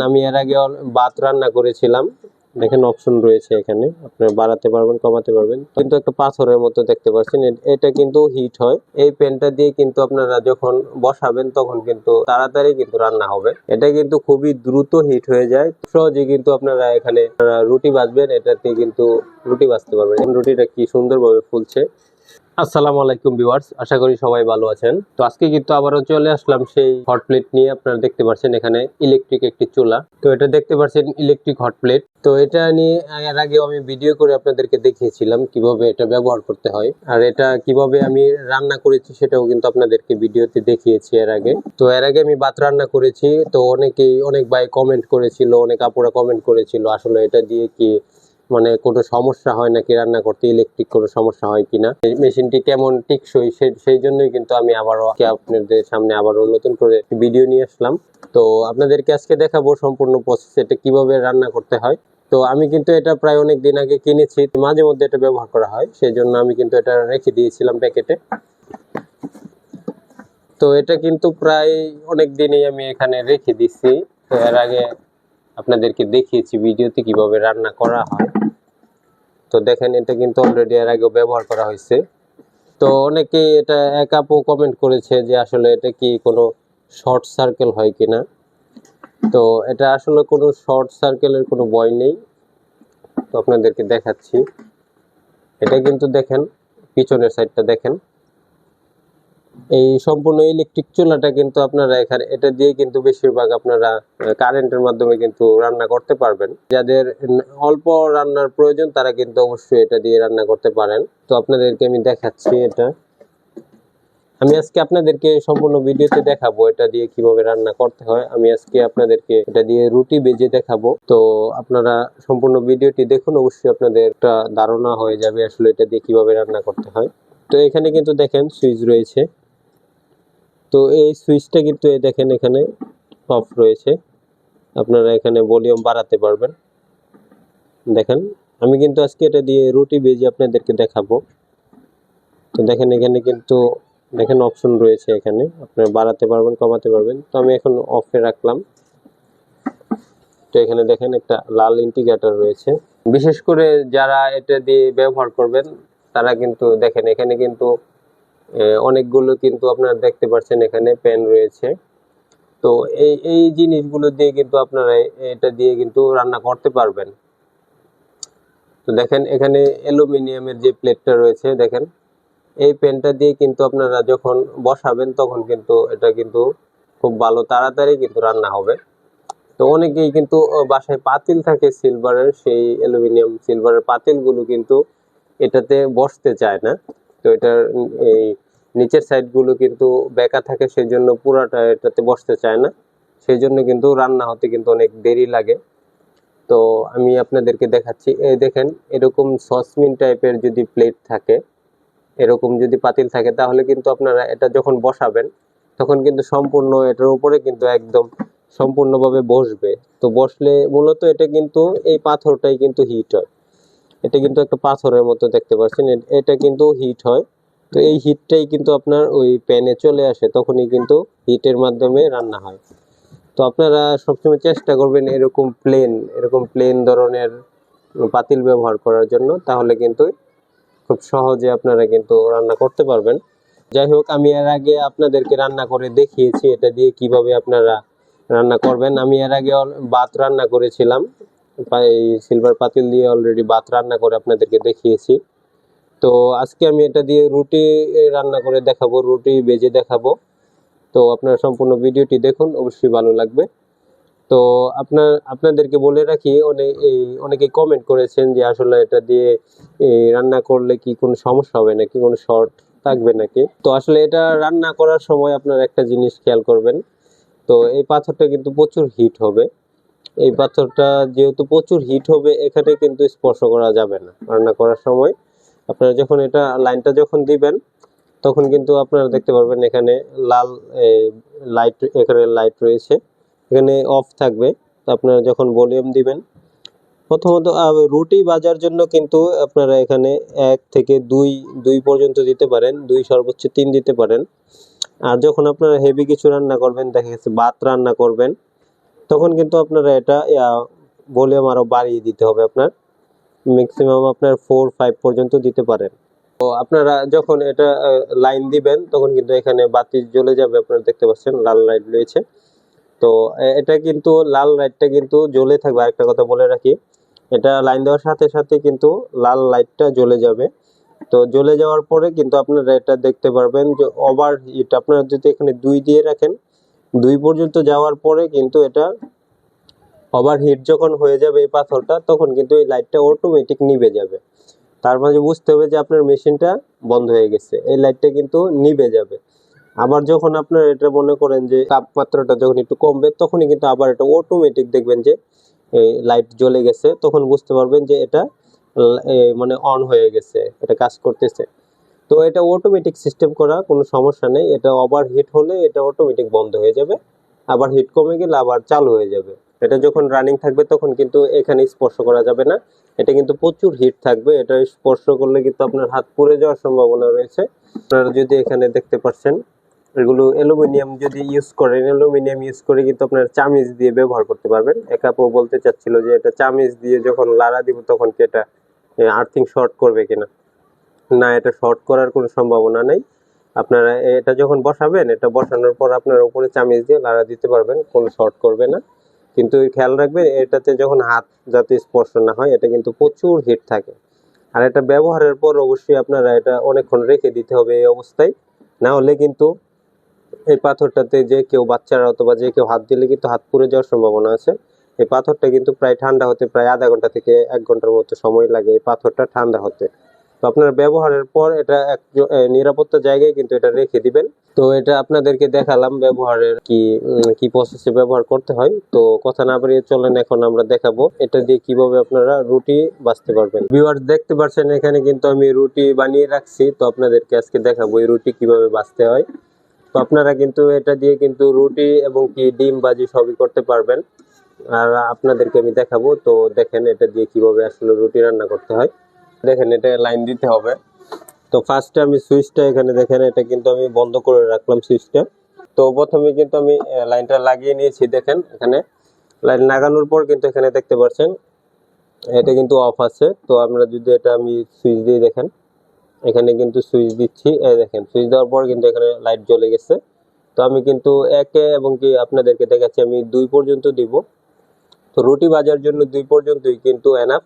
আমি এর আগে ভাত রান্না করেছিলাম। দেখেন অপশন রয়েছে এখানে। আপনারা বাড়াতে পারবেন, কমাতে পারবেন। কিন্তু একটা পাথরের মতো দেখতে পাচ্ছেন। এটা কিন্তু হিট হয়। এই প্যানটা দিয়ে কিন্তু আপনারা যখন বসাবেন, তখন কিন্তু তাড়াতাড়ি কিন্তু রান্না হবে। এটা কিন্তু খুবই দ্রুত হিট হয়ে যায়। সহজে কিন্তু আপনারা এখানে রুটি ভাজবেন। এটাতে কিন্তু রুটি ভাজতে পারবেন। রুটিটা কি সুন্দরভাবে ফুলছে। আসসালামু আলাইকুম ভিউয়ার্স, আশা করি সবাই ভালো আছেন। তো আজকে কিন্তু আবারও চলে আসলাম সেই হট প্লেট নিয়ে, আপনারা দেখতে পাচ্ছেন এখানে ইলেকট্রিক একটি চুলা। তো এটা দেখতে পাচ্ছেন ইলেকট্রিক হট প্লেট তো এটা নিয়ে এর আগেও আমি ভিডিও করে আপনাদেরকে দেখিয়েছিলাম কীভাবে এটা ব্যবহার করতে হয় আর এটা কীভাবে আমি রান্না করেছি সেটাও কিন্তু আপনাদেরকে ভিডিওতে দেখিয়েছি এর আগে। তো এর আগে আমি ভাত রান্না করেছি, তো অনেকেই, অনেক ভাই কমেন্ট করেছিল, অনেক আপুরা কমেন্ট করেছিল, আসলে এটা দিয়ে কি মানে কোনো সমস্যা হয় নাকি রান্না করতে ইলেকট্রিক কোনো সমস্যা হয় কিনা? মেশিনটি কেমন টিকসই? সেই জন্যই কিন্তু আমি আবারও আপনাদের সামনে আবারও নতুন করে ভিডিও নিয়ে আসলাম। তো আপনাদেরকে আজকে দেখাবো সম্পূর্ণ প্রসেস এটা কীভাবে রান্না করতে হয়। তো আমি কিন্তু এটা প্রায় অনেক দিন আগে কিনেছি, মাঝে মধ্যে এটা ব্যবহার করা হয়, সেই জন্য আমি কিন্তু এটা রেখে দিয়েছিলাম প্যাকেটে। তো এটা কিন্তু প্রায় অনেক দিনই আমি এখানে রেখে দিচ্ছি। তো এর আগে আপনাদেরকে দেখিয়েছি ভিডিওতে কীভাবে রান্না করা হয়। তো দেখেন, এটা কিন্তু অলরেডি এর আগেও ব্যবহার করা হয়েছে। তো অনেকেই এটা এক আপু কমেন্ট করেছে যে আসলে এটা কি কোনো শর্ট সার্কেল হয় কিনা। তো এটা আসলে কোনো শর্ট সার্কেলের কোনো ভয় নেই। তো আপনাদেরকে দেখাচ্ছি। এটা কিন্তু দেখেন, পিছনের সাইডটা দেখেন। এই সম্পূর্ণ ইলেকট্রিক চুলাটা কিন্তু আপনারা এখানে, এটা দিয়ে কিন্তু বেশিরভাগ আপনারা কারেন্টের মাধ্যমে কিন্তু রান্না করতে পারবেন। যাদের অল্প রান্নার প্রয়োজন, তারা কিন্তু অবশ্যই এটা দিয়ে রান্না করতে পারেন। তো আপনাদেরকে আমি দেখাচ্ছি এটা। আমি আজকে আপনাদেরকে সম্পূর্ণ ভিডিওতে দেখাবো এটা দিয়ে কীভাবে রান্না করতে হয়। আমি আজকে আপনাদেরকে এটা দিয়ে রুটি বেজে দেখাবো। তো আপনারা সম্পূর্ণ ভিডিওটি দেখুন, অবশ্যই আপনাদের একটা ধারণা হয়ে যাবে আসলে এটা দিয়ে কীভাবে রান্না করতে হয়। তো এখানে কিন্তু দেখেন, সুইচ রয়েছে। তো এই সুইচটা কিন্তু এই দেখেন এখানে অফ রয়েছে। আপনারা এখানে ভলিউম বাড়াতে পারবেন। দেখেন, আমি কিন্তু আজকে এটা দিয়ে রুটি বেজে আপনাদেরকে দেখাবো। তো দেখেন, এখানে কিন্তু দেখেন অপশন রয়েছে এখানে। আপনারা বাড়াতে পারবেন, কমাতে পারবেন। তো আমি এখন অফে রাখলাম। তো এখানে দেখেন একটা লাল ইন্ডিকেটর রয়েছে। বিশেষ করে যারা এটা দিয়ে ব্যবহার করবেন, তারা কিন্তু দেখেন, এখানে কিন্তু অনেকগুলো কিন্তু আপনারা দেখতে পাচ্ছেন এখানে পেন রয়েছে। তো এই এই জিনিসগুলো দিয়ে কিন্তু আপনারা এটা দিয়ে কিন্তু রান্না করতে পারবেন। তো দেখেন, এখানে অ্যালুমিনিয়ামের যে প্লেটটা রয়েছে, দেখেন, এই পেনটা দিয়ে কিন্তু আপনারা যখন বসাবেন, তখন কিন্তু এটা কিন্তু খুব ভালো তাড়াতাড়ি কিন্তু রান্না হবে। তো অনেকেই কিন্তু বাসায় পাতিল থাকে সিলভারের সেই অ্যালুমিনিয়াম সিলভারের পাতিলগুলো কিন্তু এটাতে বসতে চায় না। তো এটার এই নিচের সাইডগুলো কিন্তু বেঁকা থাকে সেই জন্য পুরাটা এটাতে বসতে চায় না। সেই জন্য কিন্তু রান্না হতে কিন্তু অনেক দেরি লাগে। তো আমি আপনাদেরকে দেখাচ্ছি, এই দেখেন এরকম সসমিন টাইপের যদি প্লেট থাকে, এরকম যদি পাতিল থাকে, তাহলে কিন্তু আপনারা এটা যখন বসাবেন, তখন কিন্তু সম্পূর্ণ এটার উপরে কিন্তু একদম সম্পূর্ণভাবে বসবে। তো বসলে মূলত এটা কিন্তু এই পাথরটাই কিন্তু হিট হয়। এটা কিন্তু একটা পাথরের মতো দেখতে পাচ্ছেন। এটা কিন্তু হিট হয়। তো এই হিটটাই কিন্তু আপনার ওই প্যানে চলে আসে, তখনই কিন্তু হিটের মাধ্যমে রান্না হয়। তো আপনারা সবসময় চেষ্টা করবেন এরকম প্লেন এরকম প্লেন ধরনের পাতিল ব্যবহার করার জন্য। তাহলে কিন্তু খুব সহজে আপনারা কিন্তু রান্না করতে পারবেন। যাই হোক, আমি এর আগে আপনাদেরকে রান্না করে দেখিয়েছি, এটা দিয়ে কীভাবে আপনারা রান্না করবেন। আমি এর আগে ভাত রান্না করেছিলাম। এই সিলভার পাতিল দিয়ে অলরেডি ভাত রান্না করে আপনাদেরকে দেখিয়েছি। তো আজকে আমি এটা দিয়ে রুটি রান্না করে দেখাবো রুটি বেজে দেখাবো। তো আপনারা সম্পূর্ণ ভিডিওটি দেখুন অবশ্যই ভালো লাগবে। তো আপনার আপনাদেরকে বলে রাখি অনেক এই অনেকে কমেন্ট করেছেন যে আসলে এটা দিয়ে এই, রান্না করলে কি কোনো সমস্যা হবে নাকি কোনো শর্ট থাকবে নাকি? তো আসলে এটা রান্না করার সময় আপনার একটা জিনিস খেয়াল করবেন। তো এই পাথরটা কিন্তু প্রচুর হিট হবে। এই পাথরটা যেহেতু প্রচুর হিট হবে, এখানে কিন্তু স্পর্শ করা যাবে না। রান্না করার সময় আপনারা যখন এটা লাইনটা যখন দিবেন, তখন কিন্তু আপনারা দেখতে পারবেন এখানে লাল লাইট এখানে লাইট রয়েছে। এখানে অফ থাকবে। আপনারা যখন ভলিউম দিবেন, প্রথমত রুটি বাজার জন্য কিন্তু আপনারা এখানে এক থেকে দুই দুই পর্যন্ত দিতে পারেন, দুই সর্বোচ্চ তিন দিতে পারেন। আর যখন আপনারা হেভি কিছু রান্না করবেন, দেখা গেছে ভাত রান্না করবেন তখন কিন্তু আপনারা এটা ভলিউম আরও বাড়িয়ে দিতে হবে আপনার। ম্যাক্সিমাম আপনার ফোর ফাইভ পর্যন্ত দিতে পারেন। তো আপনারা যখন এটা লাইন দিবেন, তখন কিন্তু এখানে বাতি জ্বলে যাবে, আপনারা দেখতে পাচ্ছেন লাল লাইট রয়েছে। তো এটা কিন্তু, লাল লাইটটা কিন্তু জ্বলে থাকবে। আরেকটা কথা বলে রাখি, এটা লাইন দেওয়ার সাথে সাথে কিন্তু লাল লাইটটা জ্বলে যাবে। তো জ্বলে যাওয়ার পরে কিন্তু আপনারা এটা দেখতে পারবেন যে ওভার হিট আপনারা যদি এখানে দুই দিয়ে রাখেন দুই পর্যন্ত যাওয়ার পরে কিন্তু এটা ওভার হিট যখন হয়ে যাবে এই পাথরটা, তখন কিন্তু এই লাইটটা অটোমেটিক নিভে যাবে। তার মাঝে বুঝতে হবে যে আপনার মেশিনটা বন্ধ হয়ে গেছে, এই লাইটটা কিন্তু নিভে যাবে। আবার যখন আপনার এটা মনে করেন যে তাপমাত্রাটা যখন একটু কমবে, তখনই কিন্তু আবার এটা অটোমেটিক দেখবেন যে এই লাইট জ্বলে গেছে, তখন বুঝতে পারবেন যে এটা মানে অন হয়ে গেছে, এটা কাজ করতেছে। তো এটা অটোমেটিক সিস্টেম করা, কোনো সমস্যা নেই। এটা ওভার হিট হলে এটা অটোমেটিক বন্ধ হয়ে যাবে। আবার হিট কমে গেলে আবার চালু হয়ে যাবে। এটা যখন রানিং থাকবে তখন কিন্তু এখানে স্পর্শ করা যাবে না। এটা কিন্তু প্রচুর হিট থাকবে। এটা স্পর্শ করলে কিন্তু আপনার হাত পুড়ে যাওয়ার সম্ভাবনা রয়েছে। আপনারা যদি এখানে দেখতে পাচ্ছেন এগুলো অ্যালুমিনিয়াম যদি ইউজ করেন, অ্যালুমিনিয়াম ইউজ করে কিন্তু আপনার চামিজ দিয়ে ব্যবহার করতে পারবেন। এক আপু বলতে চাচ্ছিল যে এটা চামিজ দিয়ে যখন লাড়া দিব তখন কি এটা আর্থিং শর্ট করবে কিনা? না, এটা শর্ট করার কোনো সম্ভাবনা নেই। আপনারা এটা যখন বসাবেন, এটা বসানোর পর আপনার উপরে চামিচ দিয়ে লাড়া দিতে পারবেন, কোনো শর্ট করবে না। কিন্তু খেয়াল রাখবেন, এটাতে যখন হাত যাতে স্পর্শ না হয়, এটা কিন্তু প্রচুর হিট থাকে। আর এটা ব্যবহারের পর অবশ্যই আপনারা এটা অনেকক্ষণ রেখে দিতে হবে এই অবস্থায়। না হলে কিন্তু এই পাথরটাতে যে কেউ বাচ্চারা অথবা যে কেউ হাত দিলে কিন্তু হাত পুড়ে যাওয়ার সম্ভাবনা আছে। এই পাথরটা কিন্তু প্রায় ঠান্ডা হতে প্রায় আধা ঘণ্টা থেকে এক ঘণ্টার মতো সময় লাগে এই পাথরটা ঠান্ডা হতে। তো আপনার ব্যবহারের পর এটা এক নিরাপত্তা জায়গায় কিন্তু এটা রেখে দিবেন। তো এটা আপনাদেরকে দেখালাম ব্যবহারের কি কি প্রসেসে ব্যবহার করতে হয়। তো কথা না বাড়িয়ে চলেন, এখন আমরা দেখাবো এটা দিয়ে কীভাবে আপনারা রুটি বাঁচতে পারবেন। ভিউয়ার্স দেখতে পাচ্ছেন এখানে কিন্তু আমি রুটি বানিয়ে রাখছি। তো আপনাদেরকে আজকে দেখাবো এই রুটি কীভাবে বাঁচতে হয়। তো আপনারা কিন্তু এটা দিয়ে কিন্তু রুটি এবং কি ডিম বাজি সবই করতে পারবেন। আর আপনাদেরকে আমি দেখাবো। তো দেখেন এটা দিয়ে কীভাবে আসলে রুটি রান্না করতে হয়। দেখেন, এটা লাইন দিতে হবে। তো ফার্স্টে আমি সুইচটা এখানে দেখেন, এটা কিন্তু আমি বন্ধ করে রাখলাম সুইচটা। তো প্রথমে কিন্তু আমি লাইনটা লাগিয়ে নিয়েছি, দেখেন, এখানে। লাইন লাগানোর পর কিন্তু এখানে দেখতে পাচ্ছেন, এটা কিন্তু অফ আছে। তো আমরা যদি এটা আমি সুইচ দিয়ে দেখেন, এখানে কিন্তু সুইচ দিচ্ছি, এই দেখেন, সুইচ দেওয়ার পর কিন্তু এখানে লাইট জ্বলে গেছে। তো আমি কিন্তু একে এবং কি আপনাদেরকে দেখাচ্ছি, আমি দুই পর্যন্ত দিব। তো রুটি ভাজার জন্য দুই পর্যন্তই কিন্তু এনাফ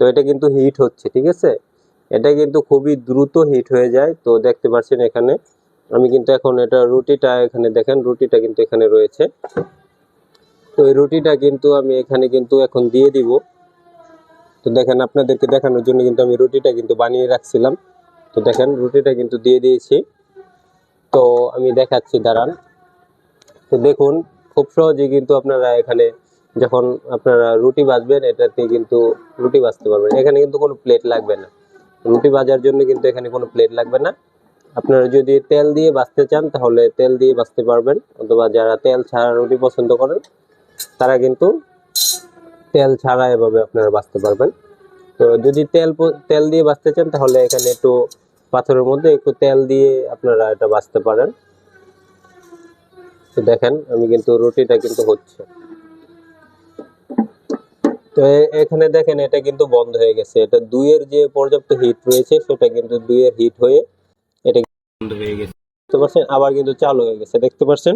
তো এটা কিন্তু হিট হচ্ছে, ঠিক আছে? এটা কিন্তু খুবই দ্রুত হিট হয়ে যায়। তো দেখতে পাচ্ছেন এখানে, আমি কিন্তু এখন এটা রুটিটা এখানে দেখেন, রুটিটা কিন্তু এখানে রয়েছে। তো এই রুটিটা কিন্তু আমি এখানে কিন্তু এখন দিয়ে দিব। তো দেখেন, আপনাদেরকে দেখানোর জন্য কিন্তু আমি রুটিটা কিন্তু বানিয়ে রাখছিলাম। তো দেখেন, রুটিটা কিন্তু দিয়ে দিয়েছি। তো আমি দেখাচ্ছি, দাঁড়ান। তো দেখুন, খুব সহজে কিন্তু আপনারা এখানে যখন আপনারা রুটি ভাজবেন, এটাতে কিন্তু রুটি ভাজতে পারবেন। এখানে কিন্তু কোনো প্লেট লাগবে না। রুটি বাজার জন্য কিন্তু এখানে কোনো প্লেট লাগবে না। আপনারা যদি তেল দিয়ে ভাজতে চান, তাহলে তেল দিয়ে ভাজতে পারবেন। অথবা যারা তেল ছাড়া রুটি পছন্দ করেন, তারা কিন্তু তেল ছাড়া এভাবে আপনারা ভাজতে পারবেন। তো যদি তেল তেল দিয়ে ভাজতে চান, তাহলে এখানে একটু পাথরের মধ্যে একটু তেল দিয়ে আপনারা এটা ভাজতে পারেন। তো দেখেন, আমি কিন্তু রুটিটা কিন্তু হচ্ছে। তো এখানে দেখেন, এটা কিন্তু বন্ধ হয়ে গেছে। এটা দুইয়ের যে পর্যাপ্ত হিট রয়েছে, সেটা কিন্তু দুইয়ের হিট হয়ে এটা বন্ধ হয়ে গেছে। দেখতে পাচ্ছেন, আবার কিন্তু চালু হয়ে গেছে, দেখতে পাচ্ছেন?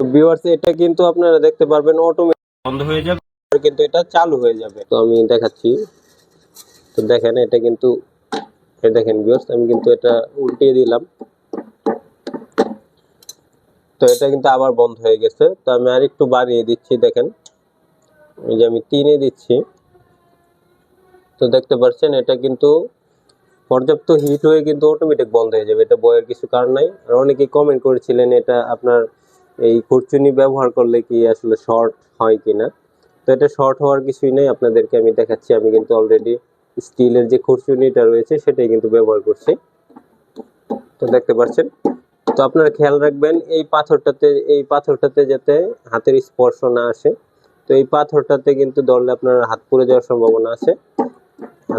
ভিউয়ার্স এটা কিন্তু আপনারা দেখতে পারবেন অটোমেটিক বন্ধ হয়ে যাবে আর কিন্তু এটা চালু হয়ে যাবে। তো আমি দেখাচ্ছি। তো দেখেন, এটা কিন্তু দেখেন ভিউয়ার্স আমি কিন্তু এটা উল্টিয়ে দিলাম। তো এটা কিন্তু আবার বন্ধ হয়ে গেছে। তো আমি আর একটু বাড়িয়ে দিচ্ছি, দেখেন। এই যে আমি তিনে দিচ্ছি। তো দেখতে পাচ্ছেন, এটা কিন্তু পর্যাপ্ত হিট হয়ে কিন্তু অটোমেটিক বন্ধ হয়ে যাবে। এটা বয়ের কিছু কারণ নাই। আর অনেকেই কমেন্ট করেছিলেন, এটা আপনার এই খুরচুনি ব্যবহার করলে কি আসলে শর্ট হয় কিনা? তো এটা শর্ট হওয়ার কিছুই নেই। আপনাদেরকে আমি দেখাচ্ছি, আমি কিন্তু অলরেডি স্টিলের যে খুরচুনিটা রয়েছে, সেটাই কিন্তু ব্যবহার করছি। তো দেখতে পাচ্ছেন। তো আপনারা খেয়াল রাখবেন, এই পাথরটাতে এই পাথরটাতে যাতে হাতের স্পর্শ না আসে। তো এই পাথরটাতে কিন্তু ধরলে আপনার হাত পুড়ে যাওয়ার সম্ভাবনা আছে।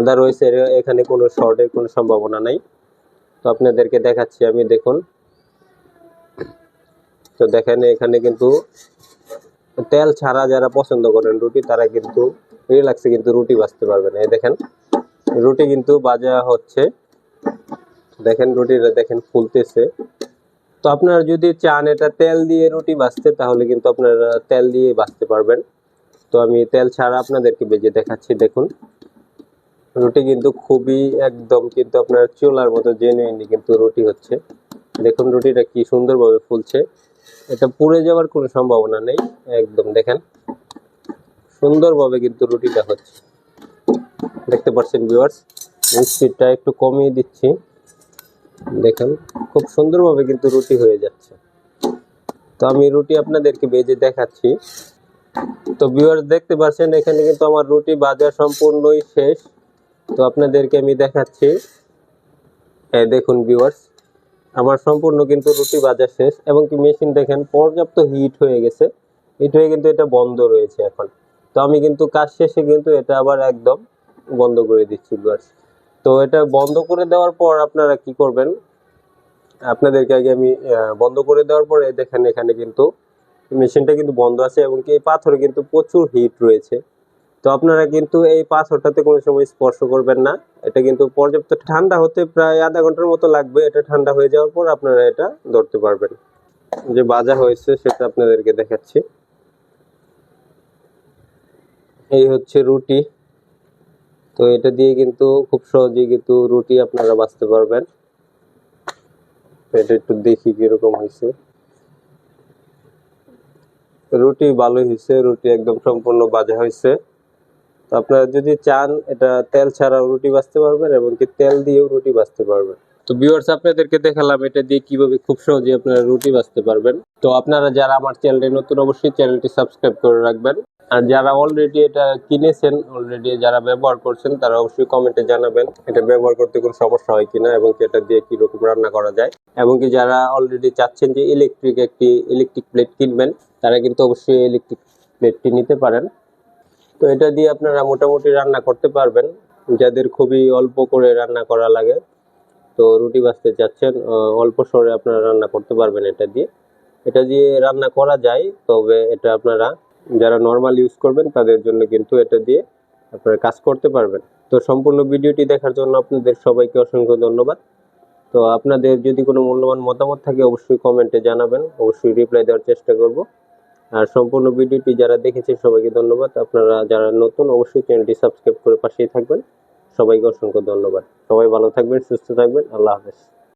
আদারওয়াইজ এখানে কোনো শর্টের কোনো সম্ভাবনা নাই। তো আপনাদেরকে দেখাচ্ছি আমি, দেখুন। তো দেখেন, এখানে কিন্তু তেল ছাড়া যারা পছন্দ করেন রুটি, তারা কিন্তু রিল্যাক্সে কিন্তু রুটি বাজতে পারবেন এই দেখেন, রুটি কিন্তু বাজা হচ্ছে। দেখেন, রুটিটা দেখেন ফুলতেছে। তো আপনারা যদি চান এটা তেল দিয়ে রুটি বাজতে তাহলে কিন্তু আপনারা তেল দিয়ে বাজতে পারবেন। তো আমি তেল ছাড়া আপনাদেরকে বেজে দেখাচ্ছি, দেখুন। রুটি কিন্তু খুবই একদম কিন্তু আপনার চুলার মতো জেনুইনলি কিন্তু রুটি হচ্ছে। দেখুন রুটিটা কি সুন্দরভাবে ফুলছে। এটা পুড়ে যাওয়ার কোনো সম্ভাবনা নেই, একদম দেখেন। সুন্দরভাবে কিন্তু রুটিটা হচ্ছে। দেখতে পাচ্ছেন ভিউয়ার্স স্পিডটা একটু কমিয়ে দিচ্ছি। দেখেন, খুব সুন্দরভাবে কিন্তু রুটি হয়ে যাচ্ছে। তো আমি রুটি আপনাদেরকে বেজে দেখাচ্ছি। তো ভিউয়ার্স দেখতে পাচ্ছেন, এখানে কিন্তু আমার রুটি বাজার সম্পূর্ণই শেষ। তো আপনাদেরকে আমি দেখাচ্ছি। এই দেখুন ভিউয়ার্স আমার সম্পূর্ণ কিন্তু রুটি বাজার শেষ এবং কি মেশিন দেখেন, পর্যাপ্ত হিট হয়ে গেছে। হিট হয়ে কিন্তু এটা বন্ধ রয়েছে এখন। তো আমি কিন্তু কাজ শেষে কিন্তু এটা আবার একদম বন্ধ করে দিচ্ছি ভিউয়ার্স তো এটা বন্ধ করে দেওয়ার পর আপনারা কি করবেন? আপনাদেরকে আগে আমি বন্ধ করে দেওয়ার পরে দেখেন এখানে কিন্তু মেশিনটা কিন্তু বন্ধ আছে এবং এই পাথরে কিন্তু প্রচুর হিট রয়েছে। তো আপনারা কিন্তু এই পাথরটাতে কোনো সময় স্পর্শ করবেন না। এটা কিন্তু পর্যাপ্ত ঠান্ডা হতে প্রায় আধা ঘণ্টার মতো লাগবে। এটা ঠান্ডা হয়ে যাওয়ার পর আপনারা এটা ধরতে পারবেন। যে বাজা হয়েছে সেটা আপনাদেরকে দেখাচ্ছি। এই হচ্ছে রুটি। তো এটা দিয়ে কিন্তু খুব সহজেই কিন্তু রুটি আপনারা বাঁচতে পারবেন। এটা একটু দেখি কীরকম হয়েছে। রুটি ভালোই হয়েছে, রুটি একদম সম্পূর্ণ বাজে হয়েছে। তো আপনারা যদি চান, এটা তেল ছাড়াও রুটি বাঁচতে পারবেন এবং কি তেল দিয়েও রুটি বাঁচতে পারবেন। তো ভিউয়ার্স আপনাদেরকে দেখালাম এটা দিয়ে কীভাবে খুব সহজে আপনারা রুটি বাঁচতে পারবেন। তো আপনারা যারা আমার চ্যানেলে নতুন, অবশ্যই চ্যানেলটি সাবস্ক্রাইব করে রাখবেন। যারা অলরেডি এটা কিনেছেন অলরেডি যারা ব্যবহার করছেন, তারা অবশ্যই কমেন্টে জানাবেন এটা ব্যবহার করতে কোনো সমস্যা হয় কিনা এবং এটা দিয়ে কি রকম রান্না করা যায়। এবং কি যারা অলরেডি চাচ্ছেন যে ইলেকট্রিক একটি ইলেকট্রিক প্লেট কিনবেন, তারা কিন্তু অবশ্যই ইলেকট্রিক প্লেটটি নিতে পারেন। তো এটা দিয়ে আপনারা মোটামুটি রান্না করতে পারবেন। যাদের খুবই অল্প করে রান্না করা লাগে, তো রুটি বাঁচতে চাচ্ছেন অল্প সরে আপনারা রান্না করতে পারবেন এটা দিয়ে। এটা দিয়ে রান্না করা যায়, তবে এটা আপনারা যারা নর্মাল ইউজ করবেন, তাদের জন্য কিন্তু এটা দিয়ে আপনারা কাজ করতে পারবেন। তো সম্পূর্ণ ভিডিওটি দেখার জন্য আপনাদের সবাইকে অসংখ্য ধন্যবাদ। তো আপনাদের যদি কোনো মূল্যবান মতামত থাকে, অবশ্যই কমেন্টে জানাবেন। অবশ্যই রিপ্লাই দেওয়ার চেষ্টা করব। আর সম্পূর্ণ ভিডিওটি যারা দেখেছেন, সবাইকে ধন্যবাদ। আপনারা যারা নতুন, অবশ্যই চ্যানেলটি সাবস্ক্রাইব করে পাশেই থাকবেন। সবাইকে অসংখ্য ধন্যবাদ। সবাই ভালো থাকবেন, সুস্থ থাকবেন। আল্লাহ হাফেজ।